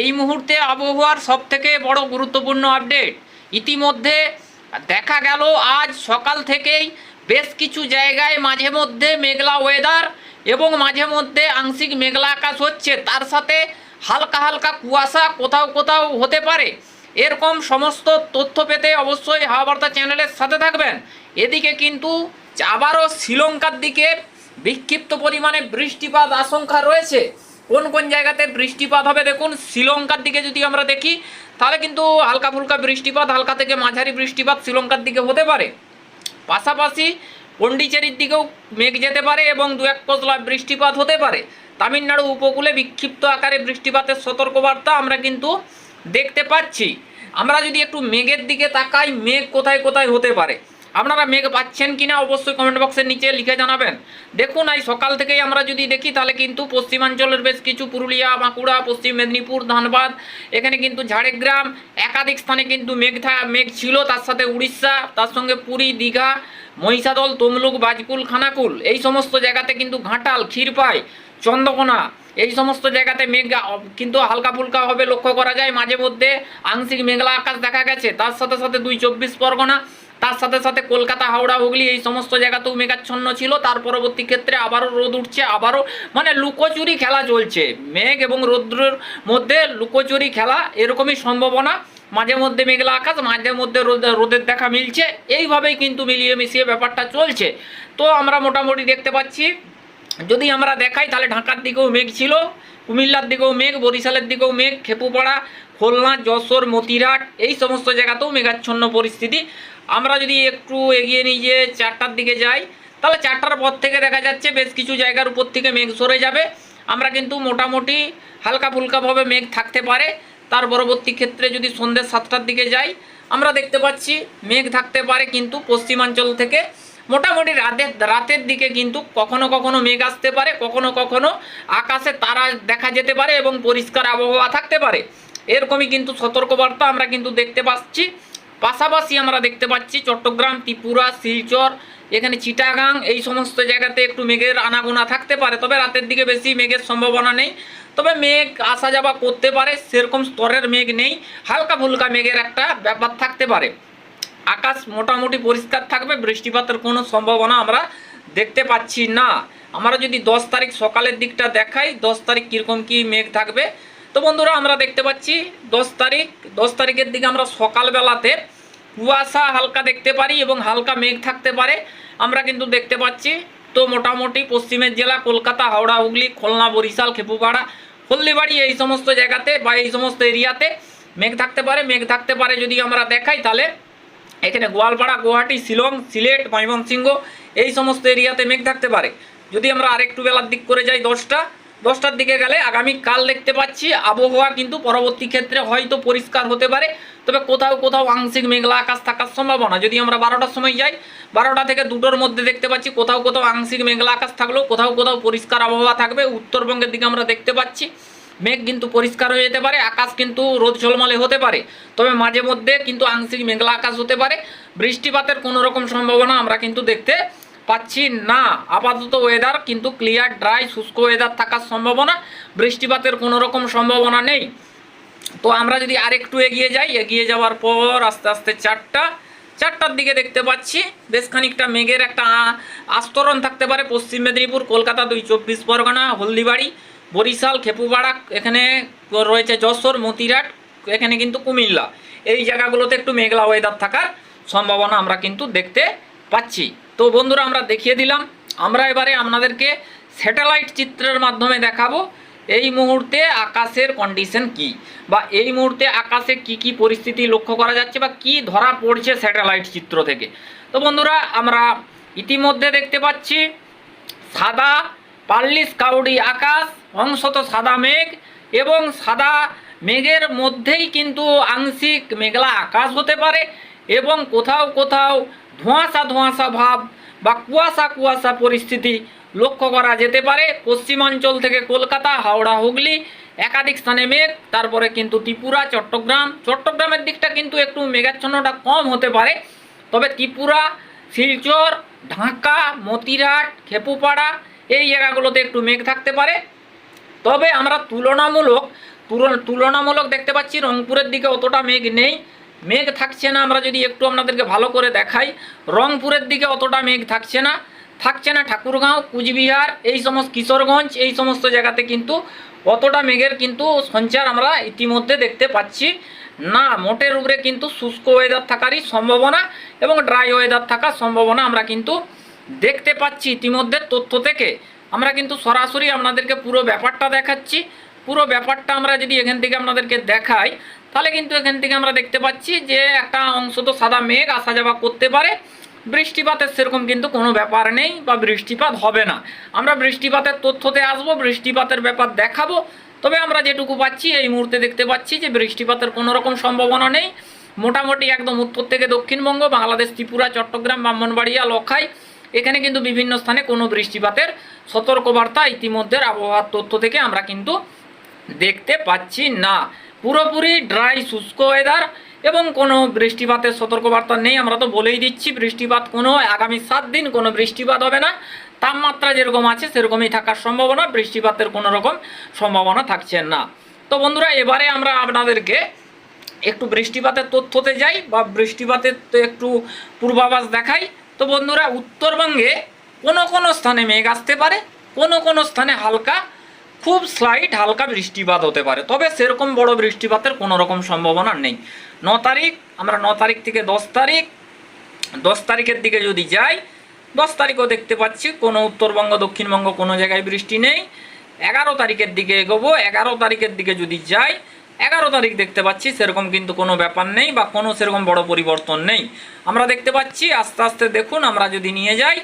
এই মুহূর্তে আবহাওয়ার সব থেকে বড় গুরুত্বপূর্ণ আপডেট। ইতিমধ্যে দেখা গেল, আজ সকাল থেকেই বেশ কিছু জায়গায় মাঝে মধ্যে মেঘলা ওয়েদার এবং মাঝে মধ্যে আংশিক মেঘলা আকাশ হচ্ছে। তার সাথে হালকা হালকা কুয়াশা কোথাও কোথাও হতে পারে। এরকম সমস্ত তথ্য পেতে অবশ্যই হাওয়াবার্তা চ্যানেলের সাথে থাকবেন। এদিকে কিন্তু আবারও শ্রীলঙ্কার দিকে বিক্ষিপ্ত পরিমাণে বৃষ্টিপাত আশঙ্কা রয়েছে। কোন কোন জায়গাতে বৃষ্টিপাত হবে? দেখুন, শ্রীলঙ্কার দিকে যদি আমরা দেখি, তাহলে কিন্তু হালকা ফুলকা বৃষ্টিপাত, হালকা থেকে মাঝারি বৃষ্টিপাত শ্রীলঙ্কার দিকে হতে পারে। পাশাপাশি পন্ডিচেরির দিকেও মেঘ যেতে পারে এবং দু এক পশলা বৃষ্টিপাত হতে পারে। তামিলনাড়ু উপকূলে বিক্ষিপ্ত আকারে বৃষ্টিপাতের সতর্কবার্তা আমরা কিন্তু দেখতে পাচ্ছি। আমরা যদি একটু মেঘের দিকে তাকাই, মেঘ কোথায় কোথায় হতে পারে? আপনারা মেঘ পাচ্ছেন কিনা অবশ্যই কমেন্ট বক্সের নিচে লিখে জানাবেন। দেখুন এই সকাল থেকেই আমরা যদি দেখি, তাহলে কিন্তু পশ্চিমাঞ্চলের বেশ কিছু পুরুলিয়া, বাঁকুড়া, পশ্চিম মেদিনীপুর, ধানবাদ, এখানে কিন্তু ঝাড়গ্রাম, একাধিক স্থানে কিন্তু মেঘ মেঘ ছিল, তার সাথে উড়িষ্যা, তার সঙ্গে পুরী, দীঘা, মহিষাদল, তমলুক, বাজকুল, খানাকুল, এই সমস্ত জায়গাতে কিন্তু ঘাটাল, ক্ষীরপাই, চন্দ্রকোনা, এই সমস্ত জায়গাতে মেঘ কিন্তু হালকা ফুলকা হবে লক্ষ্য করা যায়। মাঝে মধ্যে আংশিক মেঘলা আকাশ দেখা গেছে, তার সাথে সাথে দুই চব্বিশ পরগনা তার সাথে সাথে কলকাতা, হাওড়া, হুগলি এই সমস্ত জায়গাতেও মেঘাচ্ছন্ন ছিল। তার পরবর্তী ক্ষেত্রে আবারও রোদ উঠছে, আবারও মানে লুকোচুরি খেলা চলছে। মেঘ এবং রৌদ্রের মধ্যে লুকোচুরি খেলা এরকমই সম্ভাবনা। মাঝে মধ্যে মেঘলা আকাশ, মাঝে মধ্যে রোদ, রোদের দেখা মিলছে। এইভাবেই কিন্তু মিলিয়ে মিশিয়ে ব্যাপারটা চলছে। তো আমরা মোটামুটি দেখতে পাচ্ছি, যদি আমরা দেখাই তাহলে ঢাকার দিকেও মেঘ ছিল, কুমিল্লার দিকেও মেঘ, বরিশালের দিকেও মেঘ, খেপুপাড়া, খুলনা, যশোর মতিরাট এই সমস্ত জায়গাতেও মেঘাচ্ছন্ন পরিস্থিতি। আমরা যদি একটু এগিয়ে নিয়ে চারটার দিকে যাই, তাহলে চারটার পর থেকে দেখা যাচ্ছে বেশ কিছু জায়গার উপর থেকে মেঘ সরে যাবে। আমরা কিন্তু মোটামুটি হালকা ফুলকাভাবে মেঘ থাকতে পারে। তার পরবর্তী ক্ষেত্রে যদি সন্ধ্যে সাতটার দিকে যাই, আমরা দেখতে পাচ্ছি মেঘ থাকতে পারে কিন্তু পশ্চিমাঞ্চল থেকে। মোটামুটি রাতের রাতের দিকে কিন্তু কখনো কখনো মেঘ আসতে পারে, কখনো কখনো আকাশে তারা দেখা যেতে পারে এবং পরিষ্কার আবহাওয়া থাকতে পারে। এরকমই কিন্তু সতর্কবার্তা আমরা কিন্তু দেখতে পাচ্ছি। পাশাপাশি আমরা দেখতে পাচ্ছি চট্টগ্রাম, ত্রিপুরা, শিলচর, এখানে চিটাগাং, এই সমস্ত জায়গাতে একটু মেঘের আনাগোনা থাকতে পারে। তবে রাতের দিকে বেশি মেঘের সম্ভাবনা নেই। তবে মেঘ আসা যাওয়া করতে পারে, সেরকম স্তরের মেঘ নেই। হালকা ফুলকা মেঘের একটা ব্যাপার থাকতে পারে। আকাশ মোটামুটি পরিষ্কার থাকবে, বৃষ্টিপাতের কোনো সম্ভাবনা আমরা দেখতে পাচ্ছি না। আমরা যদি দশ তারিখ সকালের দিকটা দেখাই, দশ তারিখ কীরকম কী মেঘ থাকবে তো বন্ধুরা, আমরা দেখতে পাচ্ছি দশ তারিখ। দশ তারিখের দিকে আমরা সকালবেলাতে কুয়াশা হালকা দেখতে পারি এবং হালকা মেঘ থাকতে পারে। আমরা কিন্তু দেখতে পাচ্ছি তো মোটামুটি পশ্চিমের জেলা কলকাতা, হাওড়া, হুগলি, খুলনা, বরিশাল, খেপুপাড়া, হলদিবাড়ি এই সমস্ত জায়গাতে বা এই সমস্ত এরিয়াতে মেঘ থাকতে পারে। মেঘ থাকতে পারে যদি আমরা দেখাই তাহলে এখানে গোয়ালপাড়া, গুয়াহাটি, শিলং, সিলেট, ময়মনসিংহ এই সমস্ত এরিয়াতে মেঘ থাকতে পারে। যদি আমরা আরেকটু বেলার দিক করে যাই দশটা দশটার দিকে গেলে আগামী কাল দেখতে পাচ্ছি। আবহাওয়া কিন্তু পরবর্তী ক্ষেত্রে হয়তো পরিষ্কার হতে পারে। তবে কোথাও কোথাও আংশিক মেঘলা আকাশ থাকার সম্ভাবনা। যদি আমরা বারোটার সময় যাই, বারোটা থেকে দুটোর মধ্যে দেখতে পাচ্ছি, কোথাও কোথাও আংশিক মেঘলা আকাশ থাকলেও কোথাও কোথাও পরিষ্কার আবহাওয়া থাকবে। উত্তরবঙ্গের দিকে আমরা দেখতে পাচ্ছি, মেঘ কিন্তু পরিষ্কার হয়ে যেতে পারে, আকাশ কিন্তু রোদ ঝলমলে হতে পারে। তবে মাঝে মধ্যে কিন্তু আংশিক মেঘলা আকাশ হতে পারে। বৃষ্টিপাতের কোনো রকম সম্ভাবনা আমরা কিন্তু দেখতে পাচ্ছি না। আপাতত ওয়েদার কিন্তু ক্লিয়ার ড্রাই শুষ্ক ওয়েদার থাকার সম্ভাবনা। বৃষ্টিপাতের কোনো রকম সম্ভাবনা নেই। তো আমরা যদি আরেকটু এগিয়ে যাই, এগিয়ে যাওয়ার পর আস্তে আস্তে চারটা, চারটার দিকে দেখতে পাচ্ছি। বেশ খানিকটা মেঘের একটা আস্তরণ থাকতে পারে। পশ্চিম মেদিনীপুর, কলকাতা দুই, চব্বিশ পরগনা, হলদিবাড়ি, বরিশাল, খেপুপাড়া, এখানে রয়েছে যশোর মতিরাট এখানে কিন্তু কুমিল্লা। এই জায়গাগুলোতে একটু মেঘলা ওয়েদার থাকার সম্ভাবনা আমরা কিন্তু দেখতে পাচ্ছি। তো বন্ধুরা, আমরা দেখিয়ে দিলাম। আমরা এবারে আপনাদেরকে স্যাটেলাইট চিত্রের মাধ্যমে দেখাবো এই মুহূর্তে আকাশের কন্ডিশন কি বা এই মুহূর্তে আকাশে কি কি পরিস্থিতি লক্ষ্য করা যাচ্ছে বা কি ধরা পড়ছে স্যাটেলাইট চিত্র থেকে। তো বন্ধুরা, আমরা ইতিমধ্যে দেখতে পাচ্ছি সাদা পাল্লিশ কাউডি আকাশ, অংশত সাদা মেঘ এবং সাদা মেঘের মধ্যেই কিন্তু আংশিক মেঘলা আকাশ হতে পারে এবং কোথাও কোথাও ধোঁয়াশা ধোঁয়াশা ভাব বা কুয়াশা কুয়াশা পরিস্থিতি লক্ষ্য করা যেতে পারে। পশ্চিমাঞ্চল থেকে কলকাতা, হাওড়া, হুগলি, একাধিক স্থানে মেঘ, তারপরে কিন্তু ত্রিপুরা, চট্টগ্রাম। চট্টগ্রামের দিকটা কিন্তু একটু মেঘাচ্ছন্নটা কম হতে পারে। তবে ত্রিপুরা, শিলচর, ঢাকা মতিরাট খেপুপাড়া এই জায়গাগুলোতে একটু মেঘ থাকতে পারে। তবে আমরা তুলনামূলক তুলনামূলক দেখতে পাচ্ছি রংপুরের দিকে অতটা মেঘ নেই। মেঘ থাকছে না, আমরা যদি একটু আপনাদেরকে ভালো করে দেখাই, রংপুরের দিকে অতটা মেঘ থাকছে না থাকছে না ঠাকুরগাঁও, কুচবিহার, এই সমস্ত কিশোরগঞ্জ, এই সমস্ত জায়গাতে কিন্তু অতটা মেঘের কিন্তু সঞ্চার আমরা ইতিমধ্যে দেখতে পাচ্ছি। না, মোটের উপরে কিন্তু শুষ্ক ওয়েদার থাকারই সম্ভাবনা এবং ড্রাই ওয়েদার থাকার সম্ভাবনা আমরা কিন্তু দেখতে পাচ্ছি ইতিমধ্যে তথ্য থেকে। আমরা কিন্তু সরাসরি আপনাদেরকে পুরো ব্যাপারটা দেখাচ্ছি। পুরো ব্যাপারটা আমরা যদি এখান থেকে আপনাদেরকে দেখাই, তাহলে কিন্তু এখান থেকে আমরা দেখতে পাচ্ছি যে একটা অংশ তো সাদা মেঘ, আসা যাওয়া করতে পারে। বৃষ্টিপাতের সেরকম কিন্তু কোনো ব্যাপার নেই বা বৃষ্টিপাত হবে না। আমরা বৃষ্টিপাতের তথ্যতে আসব, বৃষ্টিপাতের ব্যাপার দেখাবো। তবে আমরা যেটুকু পাচ্ছি, এই মুহূর্তে দেখতে পাচ্ছি যে বৃষ্টিপাতের কোনো রকম সম্ভাবনা নেই। মোটামুটি একদম উত্তর থেকে দক্ষিণবঙ্গ, বাংলাদেশ, ত্রিপুরা, চট্টগ্রাম, ব্রাহ্মণবাড়িয়া, লখাই, এখানে কিন্তু বিভিন্ন স্থানে কোনো বৃষ্টিপাতের সতর্কবার্তা ইতিমধ্যে আবহাওয়ার তথ্য থেকে আমরা কিন্তু দেখতে পাচ্ছি না। পুরোপুরি ড্রাই শুষ্ক ওয়েদার এবং কোনো বৃষ্টিপাতের সতর্কবার্তা নেই। আমরা তো বলেই দিচ্ছি, বৃষ্টিপাত কোনো, আগামী সাত দিন কোনো বৃষ্টিপাত হবে না। তাপমাত্রা যেরকম আছে, সেরকমই থাকার সম্ভাবনা। বৃষ্টিপাতের কোনো রকম সম্ভাবনা থাকছে না। তো বন্ধুরা, এবারে আমরা আপনাদেরকে একটু বৃষ্টিপাতের তথ্যতে যাই বা বৃষ্টিপাতের তো একটু পূর্বাভাস দেখাই। তো বন্ধুরা, উত্তরবঙ্গে কোনো কোনো স্থানে মেঘ আসতে পারে, কোনো কোনো স্থানে হালকা খুব স্লাইট হালকা বৃষ্টিপাত হতে পারে, তবে সেরকম বড় বৃষ্টিপাতের কোনো রকম সম্ভাবনা নেই। ন তারিখ, আমরা ন তারিখ থেকে দশ তারিখ, দশ তারিখের দিকে যদি যাই, দশ তারিখও দেখতে পাচ্ছি, কোনো উত্তরবঙ্গ, দক্ষিণবঙ্গ কোনো জায়গায় বৃষ্টি নেই। এগারো তারিখের দিকে এগোবো, এগারো তারিখের দিকে যদি যাই, এগারো তারিখ দেখতে পাচ্ছি, সেরকম কিন্তু কোনো ব্যাপার নেই বা কোনো সেরকম বড় পরিবর্তন নেই। আমরা দেখতে পাচ্ছি, আস্তে আস্তে দেখুন, আমরা যদি নিয়ে যাই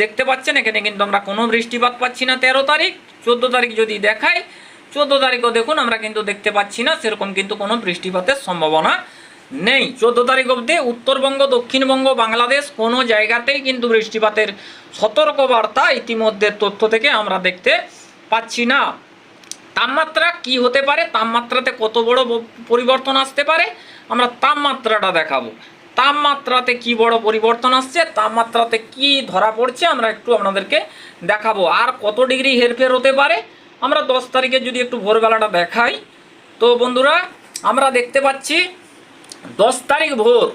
দেখতে পাচ্ছেন, এখানে কিন্তু আমরা কোনো বৃষ্টিপাত পাচ্ছি না। তেরো তারিখ, চোদ্দ তারিখ যদি দেখাই, চোদ্দ তারিখও দেখুন, আমরা কিন্তু দেখতে পাচ্ছি না, সেরকম কিন্তু কোনো বৃষ্টিপাতের সম্ভাবনা নেই। চোদ্দ তারিখ অবধি উত্তরবঙ্গ, দক্ষিণবঙ্গ, বাংলাদেশ কোনো জায়গাতেই কিন্তু বৃষ্টিপাতের সতর্কবার্তা ইতিমধ্যে তথ্য থেকে আমরা দেখতে পাচ্ছি না। তাপমাত্রা কি হতে পারে? তাপমাত্রাতে কত বড় পরিবর্তন আসতে পারে? আমরা তাপমাত্রাটা দেখাবো। তাপমাত্রাতে কি বড় পরিবর্তন আসছে, তাপমাত্রাতে কি ধরা পড়ছে, আমরা একটু আপনাদেরকে দেখাবো। আর কত ডিগ্রি হেরফের হতে পারে? আমরা দশ তারিখে যদি একটু ভোরবেলাটা দেখাই, তো বন্ধুরা, আমরা দেখতে পাচ্ছি দশ তারিখ ভোর,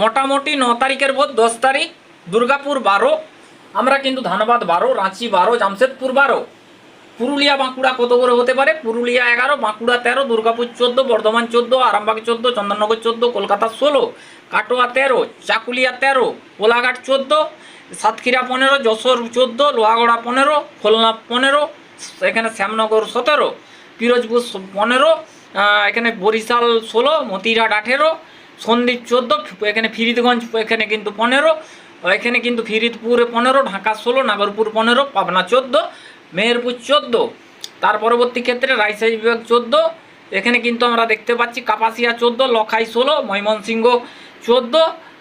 মোটামুটি ন তারিখের ভোর, দশ তারিখ, দুর্গাপুর বারো, আমরা কিন্তু ধানবাদ বারো, রাঁচি বারো, জামশেদপুর বারো। পুরুলিয়া, বাঁকুড়া কত করে হতে পারে? পুরুলিয়া এগারো, বাঁকুড়া তেরো, দুর্গাপুর চোদ্দ, বর্ধমান চোদ্দ, আরামবাগ চোদ্দ, চন্দননগর চোদ্দ, কলকাতা ষোলো, কাটোয়া তেরো, চাকুলিয়া তেরো, কোলাঘাট চোদ্দ, সাতক্ষীরা পনেরো, যশোর চোদ্দ, লোহাগড়া পনেরো, খুলনা পনেরো, এখানে শ্যামনগর সতেরো, পিরোজপুর পনেরো এখানে বরিশাল ষোলো মতিরাট আঠেরো, সন্দ্বীপ চোদ্দ এখানে ফিরিদগঞ্জ এখানে কিন্তু পনেরো, এখানে কিন্তু ফিরিদপুরে পনেরো, ঢাকা ষোলো, নাগরপুর পনেরো, পাবনা চোদ্দ মেহেরপুর চোদ্দ। তার পরবর্তী ক্ষেত্রে রাজশাহী বিভাগ চোদ্দ। এখানে কিন্তু আমরা দেখতে পাচ্ছি কাপাসিয়া চোদ্দ, লখাই ষোলো, ময়মনসিংহ চোদ্দ।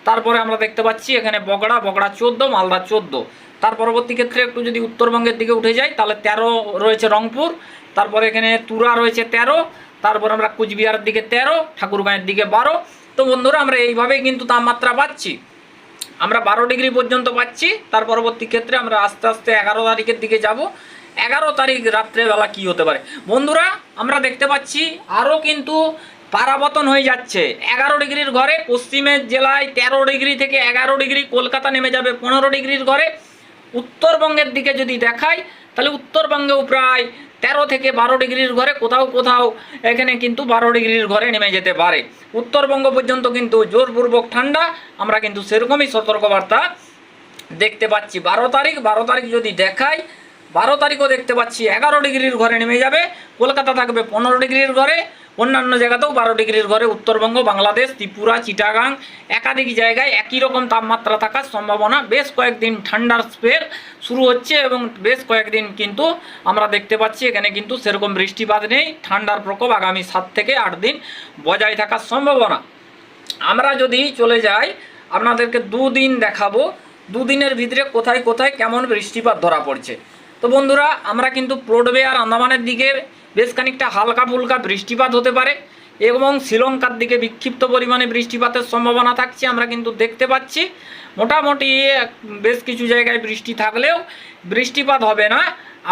তারপরে আমরা দেখতে পাচ্ছি এখানে বগড়া বগড়া চোদ্দ, মালদা চোদ্দ। তার পরবর্তী ক্ষেত্রে একটু যদি উত্তরবঙ্গের দিকে উঠে যাই, তাহলে তেরো রয়েছে রংপুর। তারপরে এখানে তুরা রয়েছে তেরো। তারপর আমরা কুচবিহারের দিকে তেরো, ঠাকুরগাঁয়ের দিকে বারো। তো বন্ধুরা, আমরা এইভাবেই কিন্তু তাপমাত্রা পাচ্ছি। আমরা বারো ডিগ্রি পর্যন্ত পাচ্ছি। তার পরবর্তী ক্ষেত্রে আমরা আস্তে আস্তে এগারো তারিখের দিকে যাব। এগারো তারিখ রাত্রেবেলা কি হতে পারে? বন্ধুরা, আমরা দেখতে পাচ্ছি আরও কিন্তু পারাবতন হয়ে যাচ্ছে। এগারো ডিগ্রির ঘরে পশ্চিমের জেলায় তেরো ডিগ্রি থেকে এগারো ডিগ্রি কলকাতা নেমে যাবে পনেরো ডিগ্রির ঘরে। উত্তরবঙ্গের দিকে যদি দেখাই, তাহলে উত্তরবঙ্গেও প্রায় তেরো থেকে বারো ডিগ্রির ঘরে কোথাও কোথাও এখানে কিন্তু বারো ডিগ্রির ঘরে নেমে যেতে পারে। উত্তরবঙ্গ পর্যন্ত কিন্তু জোরপূর্বক ঠান্ডা, আমরা কিন্তু সেরকমই সতর্কবার্তা দেখতে পাচ্ছি। বারো তারিখ বারো তারিখ যদি দেখাই বারো তারিখও দেখতে পাচ্ছি, এগারো ডিগ্রির ঘরে নেমে যাবে, কলকাতা থাকবে পনেরো ডিগ্রির ঘরে, অন্যান্য জায়গাতেও বারো ডিগ্রির ঘরে, উত্তরবঙ্গ, বাংলাদেশ, ত্রিপুরা, চিটাগাং, একাধিক জায়গায় একই রকম তাপমাত্রা থাকার সম্ভাবনা। বেশ কয়েকদিন ঠান্ডার স্পের শুরু হচ্ছে এবং বেশ কয়েকদিন কিন্তু আমরা দেখতে পাচ্ছি, এখানে কিন্তু সেরকম বৃষ্টিপাত নেই, ঠান্ডার প্রকোপ আগামী সাত থেকে আট দিন বজায় থাকার সম্ভাবনা। আমরা যদি চলে যাই, আপনাদেরকে দুদিন দেখাবো, দুদিনের ভিতরে কোথায় কোথায় কেমন বৃষ্টিপাত ধরা পড়ছে। তো বন্ধুরা, আমরা কিন্তু পোর্টবে আর আন্দামানের দিকে বেশ খানিকটা হালকা ফুলকা বৃষ্টিপাত হতে পারে এবং শ্রীলঙ্কার দিকে বিক্ষিপ্ত পরিমাণে বৃষ্টিপাতের সম্ভাবনা থাকছে, আমরা কিন্তু দেখতে পাচ্ছি। মোটামুটি বেশ কিছু জায়গায় বৃষ্টি থাকলেও বৃষ্টিপাত হবে না।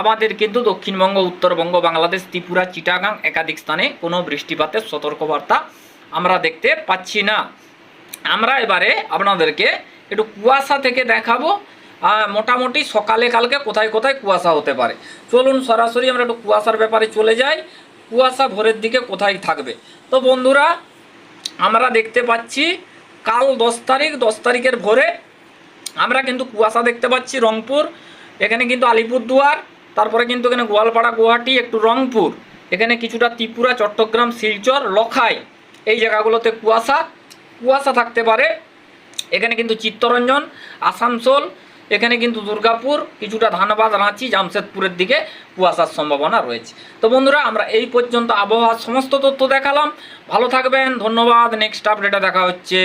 আমাদের কিন্তু দক্ষিণবঙ্গ, উত্তরবঙ্গ, বাংলাদেশ, ত্রিপুরা, চিটাগাং একাধিক স্থানে কোনো বৃষ্টিপাতের সতর্কবার্তা আমরা দেখতে পাচ্ছি না। আমরা এবারে আপনাদেরকে একটু কুয়াশা থেকে দেখাবো। মোটামুটি সকালে কালকে কোথায় কোথায় কুয়াশা হতে পারে। চলুন সরাসরি আমরা একটু কুয়াশার ব্যাপারে চলে যাই। কুয়াশা ভোরের দিকে কোথায় থাকবে? তো বন্ধুরা, আমরা দেখতে পাচ্ছি কাল দশ তারিখ, দশ তারিখের ভোরে আমরা কিন্তু কুয়াশা দেখতে পাচ্ছি রংপুর, এখানে কিন্তু আলিপুরদুয়ার, তারপরে কিন্তু এখানে গোয়ালপাড়া, গুয়াহাটি, একটু রংপুর, এখানে কিছুটা ত্রিপুরা, চট্টগ্রাম, শিলচর, লখাই, এই জায়গাগুলোতে কুয়াশা কুয়াশা থাকতে পারে। এখানে কিন্তু চিত্তরঞ্জন, আসানসোল এখানে কিন্তু দুর্গাপুর, কিছুটা ধানবাদ, রাঁচি, জামশেদপুরের দিকে কুয়াশার সম্ভাবনা রয়েছে। তো বন্ধুরা, আমরা এই পর্যন্ত আবহাওয়ার সমস্ত তথ্য দেখালাম। ভালো থাকবেন, ধন্যবাদ নেক্সট আপডেটে দেখা হচ্ছে।